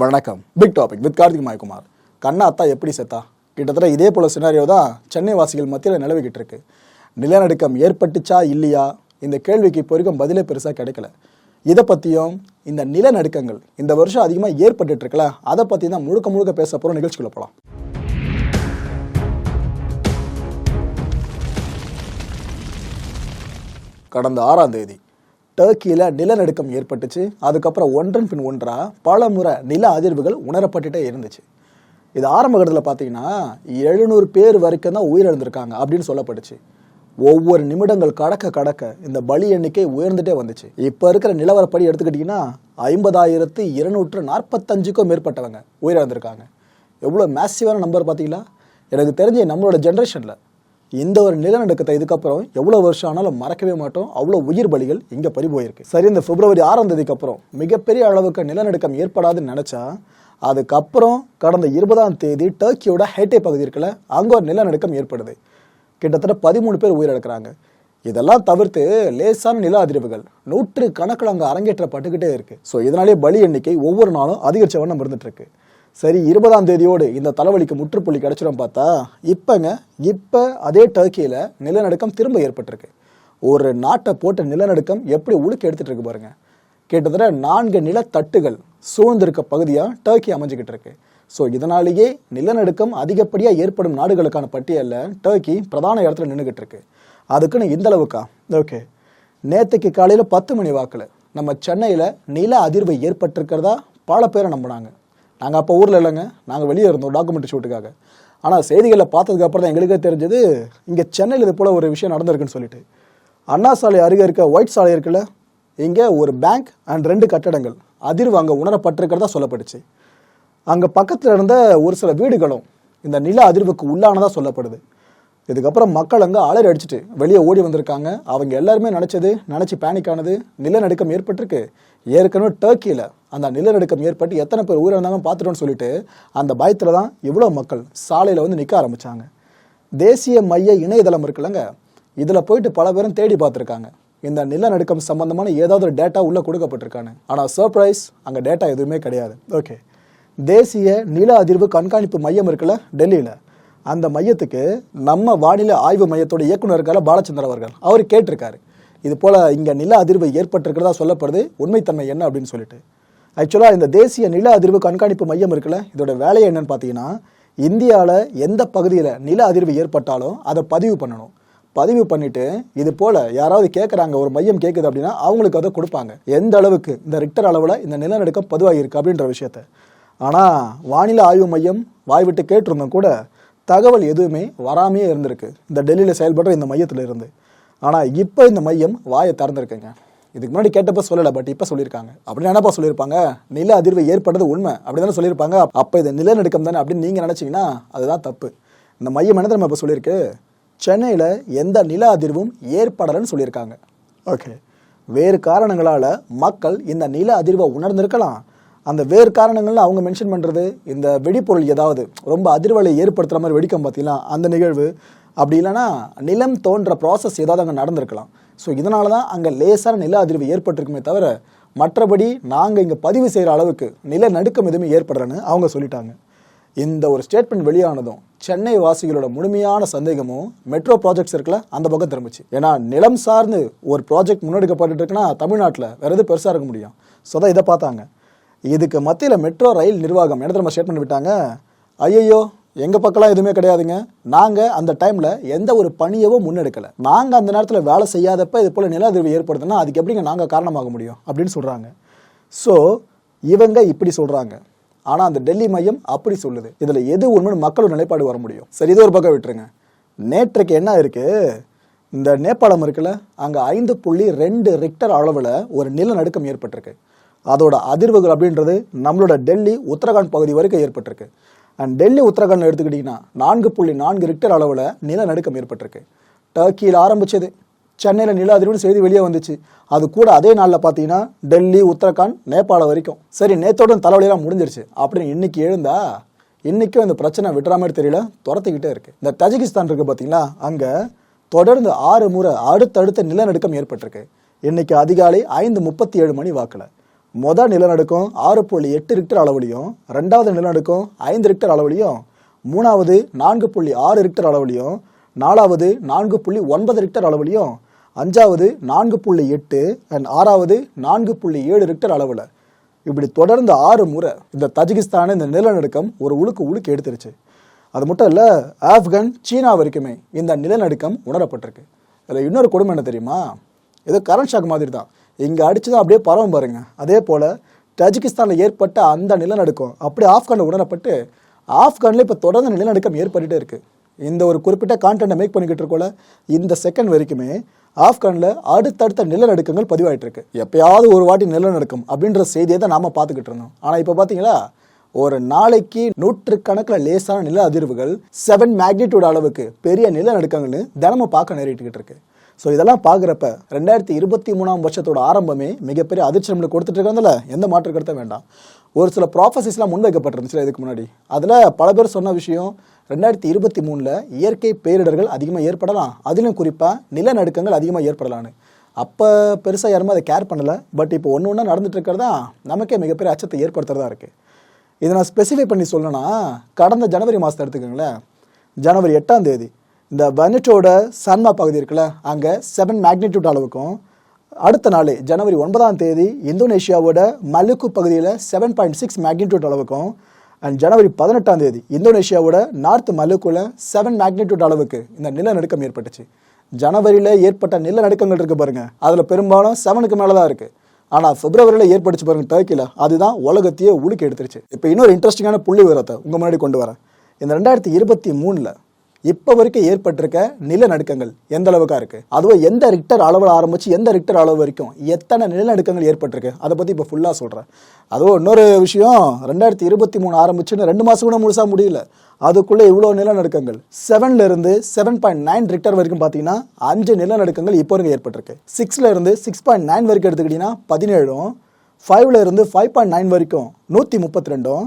வணக்கம். Big topic with Karthik Mayakumar. கண்ணா அத்தா எப்படி செத்தா? கிட்டத்தட்ட இதே போல சினாரியோ தான் சென்னை வாசிகள் மத்தியில் நிலவிக்கிட்டு இருக்கு. நிலநடுக்கம் ஏற்பட்டுச்சா இல்லையா? இந்த கேள்விக்கு இப்போ வரைக்கும் பதிலே பெருசாக கிடைக்கல. இதை பற்றியும் இந்த நிலநடுக்கங்கள் இந்த வருஷம் அதிகமாக ஏற்பட்டு இருக்குல்ல அதை பற்றி தான் முழுக்க முழுக்க பேச போகிற நிகழ்ச்சிக்குள்ள போகலாம் கடந்த ஆறாம் தேதி டர்க்கியில் நிலநடுக்கம் ஏற்பட்டுச்சு. அதுக்கப்புறம் ஒன்றன் பின் ஒன்றா பல முறை நில அதிர்வுகள் உணரப்பட்டுட்டே இருந்துச்சு. இது ஆரம்ப கட்டத்தில் பார்த்தீங்கன்னா எழுநூறு பேர் வரைக்கும் தான் உயிரிழந்திருக்காங்க அப்படின்னு சொல்லப்பட்டுச்சு. ஒவ்வொரு நிமிடங்கள் கடக்க கடக்க இந்த பலி எண்ணிக்கை உயர்ந்துட்டே வந்துச்சு. இப்போ இருக்கிற நிலவரப்படி எடுத்துக்கிட்டிங்கன்னா ஐம்பதாயிரத்து இருநூற்று நாற்பத்தஞ்சுக்கும் மேற்பட்டவங்க உயிரிழந்திருக்காங்க. எவ்வளோ மேசிவான நம்பர் பார்த்தீங்களா எனக்கு தெரிஞ்சு நம்மளோட ஜென்ரேஷனில் இந்த ஒரு நிலநடுக்கத்தை இதுக்கப்புறம் எவ்வளோ வருஷம் ஆனாலும் மறக்கவே மாட்டோம். அவ்வளோ உயிர் பலிகள் இங்கே பறி போயிருக்கு சரி இந்த பிப்ரவரி ஆறாம் தேதிக்கு அப்புறம் மிகப்பெரிய அளவுக்கு நிலநடுக்கம் ஏற்படாதுன்னு நினச்சா அதுக்கப்புறம் கடந்த இருபதாம் தேதி டர்க்கியோட ஹைட்டே பகுதி இருக்குல்ல அங்கே ஒரு நிலநடுக்கம் ஏற்படுது. கிட்டத்தட்ட பதிமூணு பேர் உயிரிழக்கிறாங்க. இதெல்லாம் தவிர்த்து லேசான நில அதிர்வுகள் நூற்று கணக்கில் அங்கே அரங்கேற்றப்பட்டுக்கிட்டே இருக்கு. ஸோ இதனாலே பலி எண்ணிக்கை ஒவ்வொரு நாளும் அதிகரிச்ச வண்ணம் இருந்துட்டு இருக்கு. சரி இருபதாம் தேதியோடு இந்த தலைவலிக்கு முற்றுப்புள்ளி கிடைச்சிடும் பார்த்தா இப்போங்க இப்போ அதே டர்க்கியில் நிலநடுக்கம் திரும்ப ஏற்பட்டிருக்கு. ஒரு நாட்டை போட்ட நிலநடுக்கம் எப்படி உழுக்க எடுத்துட்டு இருக்கு பாருங்க. கிட்டத்தட்ட நான்கு நிலத்தட்டுகள் சூழ்ந்திருக்க பகுதியாக டர்க்கி அமைஞ்சுக்கிட்டு இருக்கு. ஸோ இதனாலேயே நிலநடுக்கம் அதிகப்படியாக ஏற்படும் நாடுகளுக்கான பட்டியலில் டர்க்கி பிரதான இடத்துல நின்றுக்கிட்டு இருக்கு. அதுக்குன்னு இந்த அளவுக்கா? ஓகே நேற்றுக்கு காலையில் பத்து மணி வாக்கில் நம்ம சென்னையில் நில அதிர்வு ஏற்பட்டிருக்கிறதா? பல பேரை நம்பினாங்க. நாங்கள் அப்போ ஊரில் இல்லைங்க. நாங்கள் வெளியே இருந்தோம் டாக்குமெண்ட் ஷூட்டுக்காக ஆனால் செய்திகளில் பார்த்ததுக்கு அப்புறம் தான் எங்களுக்கே தெரிஞ்சது இங்கே சென்னையில் இது போல் ஒரு விஷயம் நடந்திருக்குன்னு சொல்லிட்டு. அண்ணா சாலை அருகே இருக்க ஒயிட் சாலை இருக்குல்ல இங்கே ஒரு பேங்க் அண்ட் ரெண்டு கட்டடங்கள். அதிர்வு அங்கே உணரப்பட்டிருக்கிறதா சொல்லப்பட்டுச்சு அங்கே பக்கத்தில் இருந்த ஒரு சில வீடுகளும் இந்த நில அதிர்வுக்கு உள்ளானதாக சொல்லப்படுது. இதுக்கப்புறம் மக்கள் அங்கே அலறி அடிச்சுட்டு வெளியே ஓடி வந்திருக்காங்க. அவங்க எல்லாருமே நினச்சது நினச்சி பேனிக் ஆனது நிலநடுக்கம் ஏற்பட்டிருக்கு. ஏற்கனவே டர்க்கியில் அந்த நிலநடுக்கம் ஏற்பட்டு எத்தனை பேர் உயிரிழந்தாங்க பார்த்துட்டோன்னு சொல்லிட்டு அந்த பயத்தில் தான் இவ்வளோ மக்கள் சாலையில் வந்து நிற்க ஆரம்பித்தாங்க தேசிய மைய இணையதளம் இருக்குல்லங்க. இதில் போயிட்டு பல பேரும் தேடி பார்த்துருக்காங்க. இந்த நிலநடுக்கம் சம்பந்தமான ஏதாவது ஒரு டேட்டா உள்ளே கொடுக்கப்பட்டிருக்காங்க ஆனால் சர்ப்ரைஸ் அங்கே டேட்டா எதுவுமே கிடையாது. ஓகே தேசிய நில அதிர்வு கண்காணிப்பு மையம் இருக்குல்ல டெல்லியில். அந்த மையத்துக்கு நம்ம வானிலை ஆய்வு மையத்தோட இயக்குனர் இருக்கார பாலச்சந்தர் அவர்கள். அவர் கேட்டிருக்காரு. இது போல் இங்கே நில அதிர்வு ஏற்பட்டிருக்கிறதா சொல்லப்படுது. உண்மைத்தன்மை என்ன அப்படின்னு சொல்லிட்டு. ஆக்சுவலாக இந்த தேசிய நில அதிர்வு கண்காணிப்பு மையம் இருக்குல்ல இதோட வேலை என்னன்னு பார்த்தீங்கன்னா இந்தியாவில் எந்த பகுதியில் நில அதிர்வு ஏற்பட்டாலும் அதை பதிவு பண்ணணும். பதிவு பண்ணிட்டு இது போல யாராவது கேட்குறாங்க ஒரு மையம் கேட்குது அப்படின்னா அவங்களுக்கு அதை கொடுப்பாங்க. எந்த அளவுக்கு இந்த ரிக்டர் அளவில் இந்த நிலநடுக்கம் பதிவாகிருக்கு அப்படின்ற விஷயத்த. ஆனால் வானிலை ஆய்வு மையம் வாய்விட்டு கேட்டிருந்தோம் கூட தகவல் எதுவுமே வராமையே இருந்திருக்கு. இந்த டெல்லியில் செயல்படுற இந்த மையத்தில் இருந்து. ஆனால் இப்போ இந்த மையம் வாயை திறந்துருக்குங்க. இதுக்கு முன்னாடி கேட்டப்ப சொல்லலை பட் இப்போ சொல்லியிருக்காங்க. அப்படின்னு என்னப்பா சொல்லியிருப்பாங்க? நில அதிர்வு ஏற்பட்டது உண்மை. அப்படி தானே சொல்லியிருப்பாங்க? அப்போ இது நிலநடுக்கம் தானே அப்படின்னு நீங்கள் நினச்சிங்கன்னா அதுதான் தப்பு. இந்த மையம் என்ன நம்ம இப்போ சொல்லியிருக்கு? சென்னையில் எந்த நில அதிர்வும் ஏற்படலைன்னு சொல்லியிருக்காங்க. ஓகே. வேறு காரணங்களால் மக்கள் இந்த நில அதிர்வை உணர்ந்திருக்கலாம். அந்த வேறு காரணங்கள்ல அவங்க மென்ஷன் பண்ணுறது இந்த வெடிப்பொருள் ஏதாவது ரொம்ப அதிர்வலை ஏற்படுத்துகிற மாதிரி வெடிக்கும் பார்த்தீங்களா? அந்த நிகழ்வு அப்படி இல்லைன்னா நிலம் தோன்ற ப்ராசஸ் ஏதாவது அங்கே நடந்திருக்கலாம். ஸோ இதனால தான் அங்கே லேசான நில அதிர்வு ஏற்பட்டிருக்குமே தவிர மற்றபடி நாங்கள் இங்கே பதிவு செய்கிற அளவுக்கு நில நடுக்கம் எதுவுமே ஏற்படுறேன்னு அவங்க சொல்லிட்டாங்க. இந்த ஒரு ஸ்டேட்மெண்ட் வெளியானதும் சென்னை வாசிகளோட முழுமையான சந்தேகமும் மெட்ரோ ப்ராஜெக்ட்ஸ் இருக்குல்ல அந்த பக்கம் திரும்பிச்சு. ஏன்னா நிலம் சார்ந்து ஒரு ப்ராஜெக்ட் முன்னெடுக்கப்பட்டு இருக்குன்னா தமிழ்நாட்டில் வேறு எது பெருசாக இருக்க முடியும். ஸோ தான் இதை பார்த்தாங்க. இதுக்கு மத்தியில் மெட்ரோ ரயில் நிர்வாகம் என்ன நம்ம ஸ்டேட்மெண்ட் விட்டாங்க? ஐயையோ எங்கள் பக்கம்லாம் எதுவுமே கிடையாதுங்க. நாங்கள் அந்த டைமில் எந்த ஒரு பணியவும் முன்னெடுக்கலை. நாங்கள் அந்த நேரத்தில் வேலை செய்யாதப்ப இது போல் நில அதிர்வு ஏற்படுதுன்னா அதுக்கு எப்படிங்க நாங்கள் காரணமாக முடியும் அப்படின்னு சொல்கிறாங்க ஸோ இவங்க இப்படி சொல்கிறாங்க ஆனால் அந்த டெல்லி மையம் அப்படி சொல்லுது. இதில் எது உண்மைன்னு மக்களோட நிலைப்பாடு வர முடியும். சரி இது ஒரு பக்கம் விட்டுருங்க. நேற்றுக்கு என்ன இருக்குது இந்த நேபாளம் இருக்குல்ல அங்கே ஐந்து புள்ளி ரெண்டு ரிக்டர் அளவில் ஒரு நிலநடுக்கம் ஏற்பட்டிருக்கு. அதோட அதிர்வுகள் அப்படின்றது நம்மளோட டெல்லி உத்தரகாண்ட் பகுதி வரைக்கும் ஏற்பட்டிருக்கு. அண்ட் டெல்லி உத்தரகாண்ட் எடுத்துக்கிட்டிங்கன்னா நான்கு புள்ளி நான்கு ரிக்டர் அளவில் நிலநடுக்கம் ஏற்பட்டிருக்கு. டர்க்கியில் ஆரம்பிச்சது. சென்னையில் நில அதிர்வுன்னு செய்தி வெளியே வந்துச்சு. அது கூட அதே நாளில் பார்த்தீங்கன்னா டெல்லி உத்தரகாண்ட் நேபாளம் வரைக்கும். சரி நேத்தோட தலைவலியெல்லாம் முடிஞ்சிருச்சு. அப்படின்னு இன்னைக்கு எழுந்தா இன்றைக்கும் இந்த பிரச்சனை விட்டுற மாதிரி தெரியல துரத்துக்கிட்டே இருக்குது இந்த தஜிகிஸ்தான் இருக்கு பார்த்தீங்களா? அங்கே தொடர்ந்து ஆறு முறை அடுத்தடுத்த நிலநடுக்கம் ஏற்பட்டிருக்கு. இன்னைக்கு அதிகாலை ஐந்து முப்பத்தி ஏழு மணி வாக்கில். மொதல் நிலநடுக்கம் ஆறு புள்ளி எட்டு ரிக்டர் அளவுலையும் ரெண்டாவது நிலநடுக்கம் ஐந்து ரிக்டர் அளவுலையும் மூணாவது நான்கு புள்ளி ஆறு ரிக்டர் அளவுலையும் நாலாவது நான்கு புள்ளி ஒன்பது ரிக்டர் அளவுலையும் அஞ்சாவது நான்கு புள்ளி எட்டு அண்ட் ஆறாவது நான்கு புள்ளி ஏழு ரிக்டர் அளவில். இப்படி தொடர்ந்து ஆறு முறை இந்த தஜிகிஸ்தான இந்த நிலநடுக்கம் ஒரு உழுக்கு உழுக்கு எடுத்துருச்சு. அது மட்டும் இல்லை ஆப்கன் சீனா வரைக்குமே இந்த நிலநடுக்கம் உணரப்பட்டிருக்கு. இதில் இன்னொரு கொடுமை என்ன தெரியுமா? ஏதோ கரண்ட் ஷாக் மாதிரி தான் இங்கே அடிச்சு தான் அப்படியே பரவும் பாருங்க. அதே போல் தஜிகிஸ்தானில் ஏற்பட்ட அந்த நிலநடுக்கம் அப்படியே ஆப்கானில் உணரப்பட்டு ஆப்கானில் இப்போ தொடர்ந்து நிலநடுக்கம் ஏற்பட்டுட்டே இருக்குது இந்த ஒரு குறிப்பிட்ட கான்டென்ட்டை மேக் பண்ணிக்கிட்டு இருக்கோல இந்த செகண்ட் வரைக்குமே ஆப்கானில் அடுத்தடுத்த நிலநடுக்கங்கள் பதிவாயிட்டு இருக்கு. எப்பயாவது ஒரு வாட்டி நிலநடுக்கம் அப்படின்ற செய்தியை தான் நாம் பார்த்துக்கிட்டு இருந்தோம். ஆனால் இப்போ பார்த்தீங்களா ஒரு நாளைக்கு நூற்றுக்கணக்கில் லேசான நில அதிர்வுகள் செவன் மேக்னிடியூட் அளவுக்கு பெரிய நிலநடுக்கங்கள்னு தினமும் பார்க்க நேரிட்டுக்கிட்டு இருக்கு. ஸோ இதெல்லாம் பார்க்குறப்ப ரெண்டாயிரத்தி இருபத்தி மூணாம் வருஷத்தோட ஆரம்பமே மிகப்பெரிய அதிர்ச்சி நம்மளுக்கு கொடுத்துட்டு இருக்காங்கல்ல? எந்த மாற்று கருத்த வேண்டாம். ஒரு சில ப்ராஃபஸிஸ்லாம் முன்வைக்கப்பட்டிருந்துச்சுல இதுக்கு முன்னாடி. அதில் பல பேர் சொன்ன விஷயம் ரெண்டாயிரத்தி இருபத்தி மூணில் இயற்கை பேரிடர்கள் அதிகமாக ஏற்படலாம். அதிலும் குறிப்பாக நிலநடுக்கங்கள் அதிகமாக ஏற்படலான்னு. அப்போ பெருசாக யாருமே அதை கேர் பண்ணலை. பட் இப்போ ஒன்று ஒன்றா நடந்துட்டு இருக்கிறதா நமக்கே மிகப்பெரிய அச்சத்தை ஏற்படுத்துறதா இருக்குது இதை நான் ஸ்பெசிஃபை பண்ணி சொல்லணும்னா கடந்த ஜனவரி மாதத்தை எடுத்துக்கோங்களேன். ஜனவரி எட்டாம் தேதி இந்த வெனட்டோட சன்மா பகுதி இருக்குல்ல அங்கே செவன் மேக்னிடியூட் அளவுக்கும் அடுத்த நாள் ஜனவரி ஒன்பதாம் தேதி இந்தோனேஷியாவோட மலுக்கு பகுதியில் செவன் பாயிண்ட் சிக்ஸ் மேக்னிடியூட் அளவுக்கும் அண்ட் ஜனவரி பதினெட்டாம் தேதி இந்தோனேஷியாவோட நார்த் மலுக்குள்ள செவன் மேக்னிடியூட் அளவுக்கு இந்த நிலநடுக்கம் ஏற்பட்டுச்சு. ஜனவரியில் ஏற்பட்ட நிலநடுக்கங்கள் இருக்குது பாருங்கள் அதில் பெரும்பாலும் செவனுக்கு மேலே தான் இருக்குது ஆனால் பிப்ரவரியில் ஏற்பட்டுச்சு பாருங்கள் டர்க்கியில் அதுதான் உலகத்தையே உலுக்கி எடுத்துருச்சு. இப்போ இன்னொரு இன்ட்ரெஸ்டிங்கான புள்ளி விவரத்தை உங்கள் முன்னாடி கொண்டு வரேன். இந்த ரெண்டாயிரத்தி இருபத்தி மூணில் இப்போ வரைக்கும் ஏற்பட்டிருக்க நிலநடுக்கங்கள் எந்த அளவுக்கா இருக்கு? அதுவும் எந்த ரிக்டர் அளவில் ஆரம்பிச்சு எந்த ரிக்டர் அளவு வரைக்கும் எத்தனை நிலநடுக்கங்கள் ஏற்பட்டிருக்கு? அதை பற்றி இப்போ ஃபுல்லாக சொல்கிறேன் அதுவும் இன்னொரு விஷயம் ரெண்டாயிரத்தி இருபத்தி மூணு ஆரம்பிச்சுன்னு ரெண்டு மாதம் கூட முழுசாக முடியல. அதுக்குள்ளே இவ்வளோ நிலநடுக்கங்கள். செவன்ல இருந்து செவன் பாயிண்ட் நைன் ரிக்டர் வரைக்கும் பார்த்தீங்கன்னா அஞ்சு நிலநடுக்கங்கள் இப்போ வரைக்கும் ஏற்பட்டிருக்கு. சிக்ஸ்ல இருந்து சிக்ஸ் பாயிண்ட் நைன் வரைக்கும் எடுத்துக்கிட்டிங்கன்னா பதினேழும் ஃபைவ்ல இருந்து ஃபைவ் பாயிண்ட் நைன் வரைக்கும் நூற்றி முப்பத்தி ரெண்டும்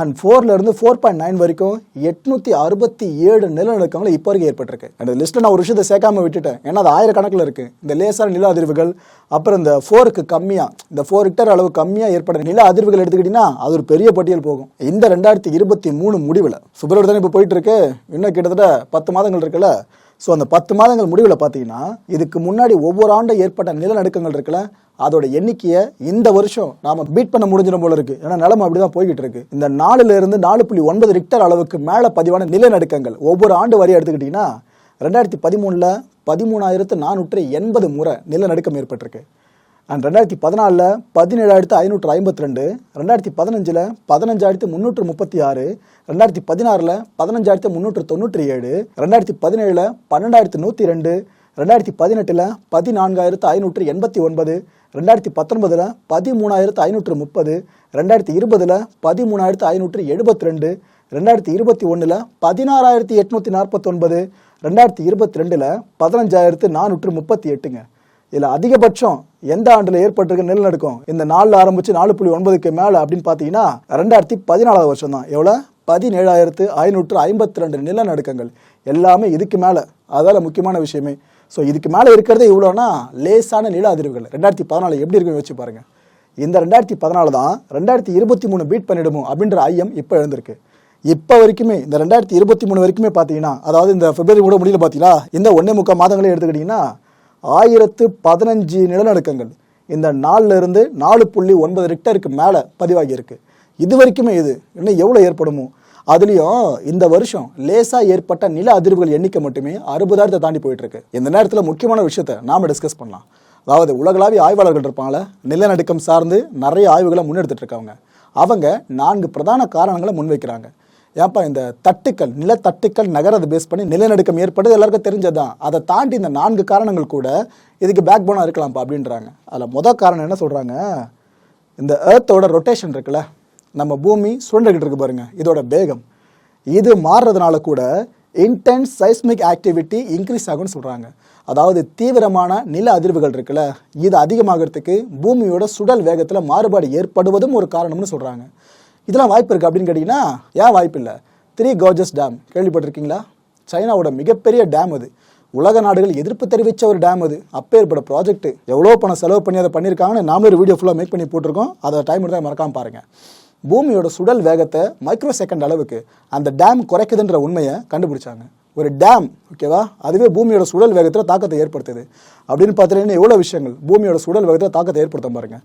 அண்ட் ஃபோர்லேருந்து ஃபோர் பாயிண்ட் நைன் வரைக்கும் எட்நூத்தி அறுபத்தி ஏழு நிலநடுக்கங்கள் இப்போ வரைக்கும் ஏற்பட்டிருக்கு. அந்த லிஸ்ட்டில் நான் ஒரு விஷயத்தை சேர்க்காம விட்டுட்டேன். ஏன்னா அது ஆயிரக்கணக்கில் இருக்குது இந்த லேசான நில அதிர்வுகள் அப்புறம் இந்த ஃபோருக்கு கம்மியாக இந்த ஃபோர் ரிக்டர் அளவு கம்மியாக ஏற்படுற நில அதிர்வுகள் எடுத்துக்கிட்டிங்கன்னா அது ஒரு பெரிய பட்டியல் போகும். இந்த ரெண்டாயிரத்தி இருபத்தி மூணு முடிவில் பிப்ரவரி தானே இப்போ போயிட்டு இருக்கு? இன்னும் கிட்டத்தட்ட பத்து மாதங்கள் இருக்குல்ல? ஸோ அந்த பத்து மாதங்கள் முடிவில் பார்த்தீங்கன்னா இதுக்கு முன்னாடி ஒவ்வொரு ஆண்டும் ஏற்பட்ட நிலநடுக்கங்கள் இருக்குல்ல அதோட எண்ணிக்கையை இந்த வருஷம் நாம பீட் பண்ண முடிஞ்சிடும் போல இருக்கு. ஏன்னா நிலம அப்படிதான் போய்கிட்டு இருக்கு. இந்த நாலுல இருந்து நாலு புள்ளி ஒன்பது ரிக்டர் அளவுக்கு மேலே பதிவான நிலநடுக்கங்கள் ஒவ்வொரு ஆண்டு வரையும் எடுத்துக்கிட்டிங்கன்னா ரெண்டாயிரத்தி பதிமூணில் பதிமூணாயிரத்து நானூற்று எண்பது முறை நிலநடுக்கம் ஏற்பட்டிருக்கு. அண்ட் ரெண்டாயிரத்தி பதினாலில் பதினேழாயிரத்து ஐநூற்று ஐம்பத்தி ரெண்டு ரெண்டாயிரத்தி பதினஞ்சில் பதினஞ்சாயிரத்து முந்நூற்று முப்பத்தி ஆறு ரெண்டாயிரத்தி பதினாறில் பதினஞ்சாயிரத்து முந்நூற்று தொண்ணூற்றி ஏழு ரெண்டாயிரத்தி பதினேழில் பன்னெண்டாயிரத்து நூற்றி ரெண்டு ரெண்டாயிரத்தி பதினெட்டில் பதினான்காயிரத்து ஐநூற்று எண்பத்தி ஒன்பது ரெண்டாயிரத்தி பத்தொன்பதில் பதிமூணாயிரத்து ஐநூற்று முப்பது ரெண்டாயிரத்தி இருபதில் பதிமூணாயிரத்து ஐநூற்று எழுபத்தி ரெண்டு ரெண்டாயிரத்தி இருபத்தி ஒன்றில் பதினாறாயிரத்தி எட்நூற்றி நாற்பத்தொன்பது ரெண்டாயிரத்தி இருபத்தி ரெண்டில் பதினஞ்சாயிரத்து நானூற்று முப்பத்தி எட்டுங்க. இதில் அதிகபட்சம் எந்த ஆண்டில் ஏற்பட்டிருக்க நிலநடுக்கம்? இந்த நாலில் ஆரம்பிச்சு நாலு புள்ளி ஒன்பதுக்கு மேலே அப்படின்னு பார்த்தீங்கன்னா ரெண்டாயிரத்தி பதினாலாவது வருஷம் தான் எவ்வளோ பதினேழாயிரத்து ஐநூற்று ஐம்பத்தி ரெண்டு நிலநடுக்கங்கள். எல்லாமே இதுக்கு மேலே. அதால முக்கியமான விஷயமே. ஸோ இதுக்கு மேலே இருக்கிறதே இவ்வளோனா லேசான நில அதிர்வுகள் ரெண்டாயிரத்தி பதினாலு எப்படி இருக்குன்னு வச்சு பாருங்க. இந்த ரெண்டாயிரத்தி பதினாலு தான் ரெண்டாயிரத்தி இருபத்தி மூணு பீட் பண்ணிடுமோ அப்படின்ற ஐயம் இப்போ எழுந்திருக்கு. இப்போ வரைக்குமே இந்த ரெண்டாயிரத்தி இருபத்தி மூணு வரைக்குமே பார்த்தீங்கன்னா அதாவது இந்த பிப்ரவரி கூட முடியல பார்த்தீங்களா இந்த ஒன்னே முக்கால் மாதங்களே எடுத்துக்கிட்டிங்கன்னா ஆயிரத்து பதினஞ்சு நிலநடுக்கங்கள். இந்த நாலுல இருந்து நாலு புள்ளி ஒன்பது ரிக்டருக்கு மேலே பதிவாகி இருக்கு இது வரைக்குமே இது இன்னும் எவ்வளோ ஏற்படுமோ? அதுலேயும் இந்த வருஷம் லேசாக ஏற்பட்ட நில அதிர்வுகள் எண்ணிக்கை மட்டுமே அறுபதாயிரத்தை தாண்டி போயிட்டு இருக்கு இந்த நேரத்தில் முக்கியமான விஷயத்தை நாம டிஸ்கஸ் பண்ணலாம். அதாவது உலகளாவிய ஆய்வாளர்கள் இருப்பாங்கள நிலநடுக்கம் சார்ந்து நிறைய ஆய்வுகளை முன்னெடுத்துட்டு இருக்காங்க. அவங்க நான்கு பிரதான காரணங்களை முன்வைக்கிறாங்க. ஏன்ப்பா இந்த தட்டுக்கள் நிலத்தட்டுக்கள் நகரத்தை பேஸ் பண்ணி நிலநடுக்கம் ஏற்படுது எல்லாருக்கும் தெரிஞ்சதுதான். அதை தாண்டி இந்த நான்கு காரணங்கள் கூட இதுக்கு பேக் போனாக இருக்கலாம்ப்பா அப்படின்றாங்க. அதில் மொதல் காரணம் என்ன சொல்கிறாங்க இந்த ஏர்த்தோட ரொட்டேஷன் இருக்குல்ல நம்ம பூமி சுழண்டுகிட்டு இருக்கு பாருங்க இதோட வேகம். இது மாறுறதுனால கூட இன்டென்ஸ் சைஸ்மிக் ஆக்டிவிட்டி இன்க்ரீஸ் ஆகும்னு சொல்கிறாங்க அதாவது தீவிரமான நில அதிர்வுகள் இருக்குல்ல இது அதிகமாகிறதுக்கு பூமியோட சுடல் வேகத்தில் மாறுபாடு ஏற்படுவதும் ஒரு காரணம்னு சொல்கிறாங்க இதெல்லாம் வாய்ப்பு இருக்குது அப்படின்னு கேட்டிங்கன்னா ஏன் வாய்ப்பு இல்லை. த்ரீ கோஜஸ் டேம் கேள்விப்பட்டிருக்கீங்களா? சைனாவோட மிகப்பெரிய டேம் அது. உலக நாடுகள் எதிர்ப்பு தெரிவித்த ஒரு டேம் அது. அப்பேற்பட்ட ப்ராஜெக்ட் எவ்வளோ பணம் செலவு பண்ணி அதை பண்ணியிருக்காங்கன்னு நாமளும் ஒரு வீடியோ ஃபுல்லாக மேக் பண்ணி போட்டிருக்கோம். அதை டைம் இருந்தால் மறக்காம பாருங்கள் பூமியோட சுடல் வேகத்தை மைக்ரோ செகண்ட் அளவுக்கு அந்த டேம் குறைக்குதுன்ற உண்மையை கண்டுபிடிச்சாங்க. ஒரு டேம் ஓகேவா அதுவே பூமியோட சுழல் வேகத்தில் தாக்கத்தை ஏற்படுத்துது. அப்படின்னு பார்த்தீங்கன்னா எவ்வளோ விஷயங்கள் பூமியோட சுழல் வேகத்தில் தாக்கத்தை ஏற்படுத்த பாருங்க.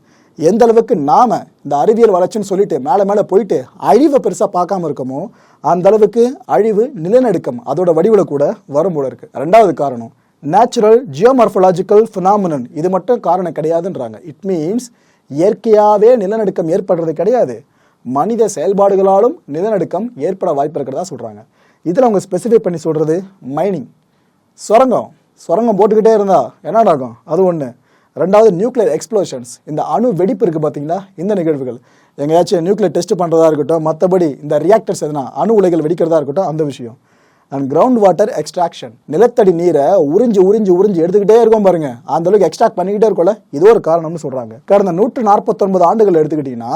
எந்த அளவுக்கு நாம் இந்த அறிவியல் வளர்ச்சின்னு சொல்லிட்டு மேலே மேலே போயிட்டு அழிவை பெருசாக பார்க்காம இருக்கோமோ அந்த அளவுக்கு அழிவு நிலநடுக்கம் அதோட வடிவில் கூட வரும் போல இருக்கு. ரெண்டாவது காரணம் நேச்சுரல் ஜியோமார்பலாஜிக்கல் ஃபினாமினன் இது மட்டும் காரணம் கிடையாதுன்றாங்க. இட் மீன்ஸ் இயற்கையாகவே நிலநடுக்கம் ஏற்படுறது கிடையாது. மனித செயல்பாடுகளாலும் நிலநடுக்கம் ஏற்பட வாய்ப்பு இருக்கிறதா சொல்கிறாங்க இதில் அவங்க ஸ்பெசிஃபை பண்ணி சொல்கிறது மைனிங் சுரங்கம். சுரங்கம் போட்டுக்கிட்டே இருந்தால் என்ன நடக்கும் அது ஒன்று ரெண்டாவது நியூக்ளியர் எக்ஸ்ப்ளோஷன்ஸ் இந்த அணு வெடிப்பு இருக்குது பார்த்தீங்களா? இந்த நிகழ்வுகள். எங்கேயாச்சும் நியூக்ளியர் டெஸ்ட் பண்ணுறதா இருக்கட்டும் மற்றபடி இந்த ரியாக்டர்ஸ் எதுனா அணு உலைகள் வெடிக்கிறதா இருக்கட்டும் அந்த விஷயம். அண்ட் கிரவுண்ட் வாட்டர் எக்ஸ்ட்ராக்ஷன் நிலத்தடி நீரை உறிஞ்சி உறிஞ்சி உறிஞ்சி எடுத்துக்கிட்டே இருக்கும் பாருங்க. அந்த அளவுக்கு எக்ஸ்ட்ராக்ட் பண்ணிக்கிட்டே இருக்கோம்ல. இது ஒரு காரணம்னு சொல்கிறாங்க கடந்த நூற்று நாற்பத்தொன்பது ஆண்டுகள் எடுத்துக்கிட்டிங்கன்னா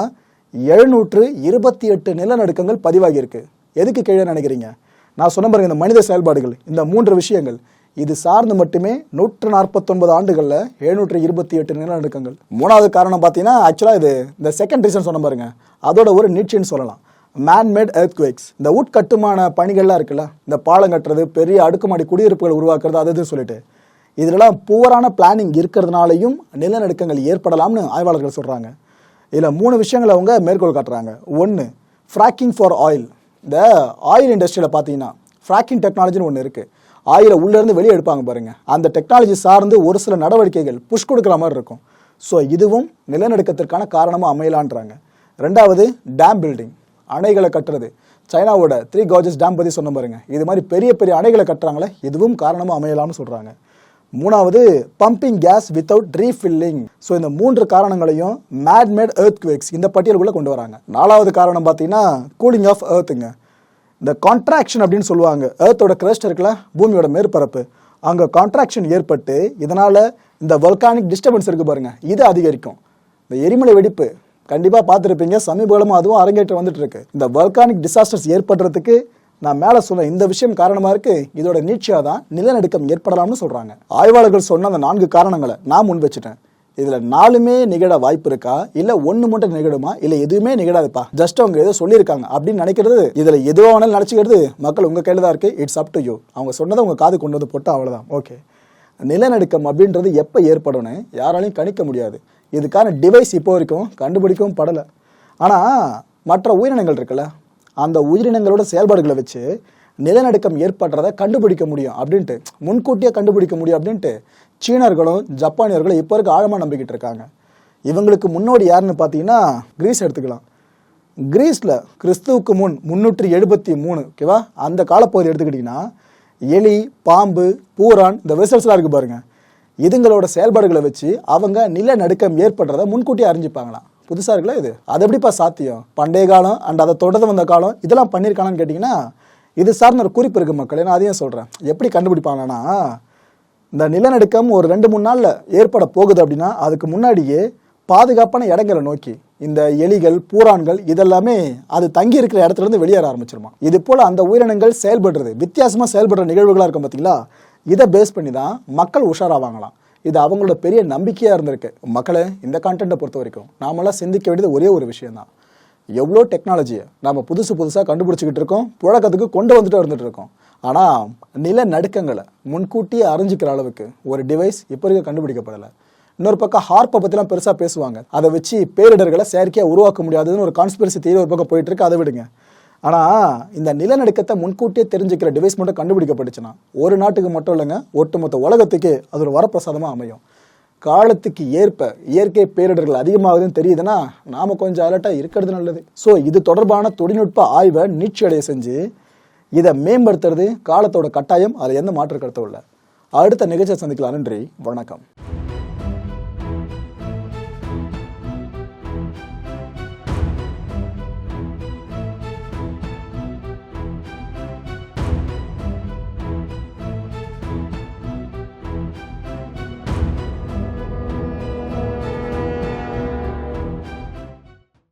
எழுநூற்று இருபத்தி எட்டு நிலநடுக்கங்கள் பதிவாகியிருக்கு. எதுக்கு கீழே நினைக்கிறீங்க? நான் சொன்ன பாருங்க இந்த மனித செயல்பாடுகள் இந்த மூன்று விஷயங்கள் இது சார்ந்து மட்டுமே நூற்று நாற்பத்தொன்பது ஆண்டுகளில் எழுநூற்று இருபத்தி எட்டு நிலநடுக்கங்கள். மூணாவது காரணம் பார்த்தீங்கன்னா ஆக்சுவலாக இது இந்த செகண்ட் ரீசன் சொன்ன பாருங்க. அதோட ஒரு நீட்சின்னு சொல்லலாம். மேன்மேட் எர்த்குவேக்ஸ் இந்த உட்கட்டுமான பணிகள்லாம் இருக்குல்ல இந்த பாலம் கட்டுறது பெரிய அடுக்குமாடி குடியிருப்புகள் உருவாக்குறது அது இதுன்னு சொல்லிட்டு. இதிலெல்லாம் புவரான பிளானிங் இருக்கிறதுனாலையும் நிலநடுக்கங்கள் ஏற்படலாம்னு ஆய்வாளர்கள் சொல்கிறாங்க இதில் மூணு விஷயங்களை அவங்க மேற்கோள் காட்டுறாங்க. ஒன்று ஃப்ராக்கிங் ஃபார் ஆயில் இந்த ஆயில் இண்டஸ்ட்ரியில் பார்த்தீங்கன்னா ஃப்ராக்கிங் டெக்னாலஜின்னு ஒன்று இருக்குது ஆயிலை உள்ளேருந்து வெளியே எடுப்பாங்க பாருங்கள் அந்த டெக்னாலஜி சார்ந்து ஒரு சில நடவடிக்கைகள் புஷ் கொடுக்குற மாதிரி இருக்கும். ஸோ இதுவும் நிலநடுக்கத்திற்கான காரணமாக அமையலான்றாங்க. ரெண்டாவது டேம் பில்டிங் அணைகளை கட்டுறது. சைனாவோட த்ரீ காஜஸ் டேம் பற்றி சொன்ன பாருங்க. இது மாதிரி பெரிய பெரிய அணைகளை கட்டுறாங்களே இதுவும் காரணமாக அமையலாம்னு சொல்கிறாங்க மூணாவது pumping gas without refilling so இந்த மூன்று காரணங்களையும் மேட் ஏர்த் குவேக்ஸ் இந்த பட்டியலுக்குள்ளே கொண்டு வராங்க. நாலாவது காரணம் பார்த்தீங்கன்னா கூலிங் ஆஃப் எர்த்துங்க இந்த கான்ட்ராக்ஷன் அப்படின்னு சொல்லுவாங்க. ஏர்த்தோட கிரஸ்ட் இருக்குல்ல பூமியோட மேற்பரப்பு. அங்கே கான்ட்ராக்ஷன் ஏற்பட்டு இதனால் இந்த வல்கானிக் டிஸ்டர்பன்ஸ் இருக்குது பாருங்கள் இது அதிகரிக்கும். இந்த எரிமலை வெடிப்பு கண்டிப்பாக பார்த்துருப்பீங்க சமீபகாலமாக அதுவும் அரங்கேற்றம் வந்துட்டு இருக்கு. இந்த வல்கானிக் டிசாஸ்டர்ஸ் ஏற்படுறதுக்கு நான் மேலே சொன்ன இந்த விஷயம் காரணமாக இருக்கு. இதோட நீட்சியாக தான் நிலநடுக்கம் ஏற்படலாம்னு சொல்கிறாங்க ஆய்வாளர்கள் சொன்ன அந்த நான்கு காரணங்களை நான் முன் வச்சுட்டேன். இதில் நாலுமே நிகழ வாய்ப்பு இருக்கா? இல்லை ஒன்று மட்டும் நிகழுமா? இல்லை எதுவுமே நிகழாதுப்பா? ஜஸ்ட் அவங்க ஏதோ சொல்லியிருக்காங்க அப்படின்னு நினைக்கிறது இதில் எதுவாக வேணாலும் நினச்சிக்கிறது மக்கள் உங்கள் கையில் தான் இருக்குது இட்ஸ் அப் டு யூ அவங்க சொன்னதை உங்கள் காது கொண்டு வந்து போட்டு அவ்வளோதான் ஓகே நிலநடுக்கம் அப்படின்றது எப்போ ஏற்படும்னு யாராலையும் கணிக்க முடியாது. இதுக்கான டிவைஸ் இப்போ வரைக்கும் கண்டுபிடிக்கவும் படலை. ஆனால் மற்ற உயிரினங்கள் இருக்குல்ல அந்த உயிரினங்களோட செயல்பாடுகளை வச்சு நிலநடுக்கம் ஏற்படுறதை கண்டுபிடிக்க முடியும் அப்படின்ட்டு முன்கூட்டியே கண்டுபிடிக்க முடியும் அப்படின்ட்டு சீனர்களும் ஜப்பானியர்களும் இப்போ இருக்க ஆழமாக நம்பிக்கிட்டு இருக்காங்க. இவங்களுக்கு முன்னோடி யாருன்னு பார்த்தீங்கன்னா கிரீஸ் எடுத்துக்கலாம். கிரீஸில் கிறிஸ்துவுக்கு முன் முன்னூற்றி எழுபத்தி மூணு ஓகேவா? அந்த காலப்பகுதி எடுத்துக்கிட்டிங்கன்னா எலி பாம்பு பூரான் இந்த வெசல்ஸ்லாம் இருக்கு பாருங்கள் இதுங்களோட செயல்பாடுகளை வச்சு அவங்க நிலநடுக்கம் ஏற்படுறத முன்கூட்டியே அறிஞ்சிப்பாங்களாம். புதுசாக இருக்குல்ல இது? அது எப்படிப்பா சாத்தியம்? பண்டைய காலம் அண்ட் அதை தொடர்ந்து வந்த காலம் இதெல்லாம் பண்ணியிருக்கானான்னு கேட்டிங்கன்னா இது சார்ந்த ஒரு குறிப்பு இருக்குது மக்கள் நான் அதையும் சொல்கிறேன் எப்படி கண்டுபிடிப்பாங்கன்னா இந்த நிலநடுக்கம் ஒரு ரெண்டு மூணு நாளில் ஏற்பட போகுது அப்படின்னா அதுக்கு முன்னாடியே பாதுகாப்பான இடங்களை நோக்கி இந்த எலிகள் பூரான்கள் இதெல்லாமே அது தங்கி இருக்கிற இடத்துல இருந்து வெளியேற ஆரம்பிச்சிருமா? இது போல் அந்த உயிரினங்கள் செயல்படுறது வித்தியாசமாக செயல்படுற நிகழ்வுகளாக இருக்கும் பார்த்தீங்களா இதை பேஸ் பண்ணி தான் மக்கள் உஷாராவாங்களாம். இது அவங்களோட பெரிய நம்பிக்கையாக இருந்திருக்கு. மக்களை இந்த கான்டென்ட்டை பொறுத்த வரைக்கும் நாமெல்லாம் சிந்திக்க வேண்டியது ஒரே ஒரு விஷயம் தான் எவ்வளோ டெக்னாலஜியை நம்ம புதுசு புதுசாக கண்டுபிடிச்சிக்கிட்டு இருக்கோம் புழக்கத்துக்கு கொண்டு வந்துட்டு வந்துட்டு இருக்கோம். ஆனால் நில நடுக்கங்களை முன்கூட்டியே அறிஞ்சிக்கிற அளவுக்கு ஒரு டிவைஸ் இப்போ இருக்க கண்டுபிடிக்கப்படலை. இன்னொரு பக்கம் ஹார்ப்பை பற்றிலாம் பெருசாக பேசுவாங்க. அதை வச்சு பேரிடர்களை செயற்கையாக உருவாக்க முடியாதுன்னு ஒரு கான்ஸ்பிரசி தேதி ஒரு பக்கம் போயிட்டு இருக்கு அதை விடுங்க. ஆனால் இந்த நிலநடுக்கத்தை முன்கூட்டியே தெரிஞ்சுக்கிற டிவைஸ் மட்டும் கண்டுபிடிக்கப்பட்டுச்சுன்னா ஒரு நாட்டுக்கு மட்டும் இல்லைங்க ஒட்டுமொத்த உலகத்துக்கே அது ஒரு வரப்பிரசாதமாக அமையும். காலத்துக்கு ஏற்ப இயற்கை பேரிடர்கள் அதிகமாகுதுன்னு தெரியுதுன்னா நாம் கொஞ்சம் அலர்ட்டாக இருக்கிறது நல்லது. ஸோ இது தொடர்பான தொழில்நுட்ப ஆய்வை நீட்சியடைய செஞ்சு இதை மேம்படுத்துறது காலத்தோட கட்டாயம் அதில் எந்த மாற்று கருத்தும் இல்லை. அடுத்த நிகழ்ச்சியை சந்திக்கலாம். நன்றி. வணக்கம்.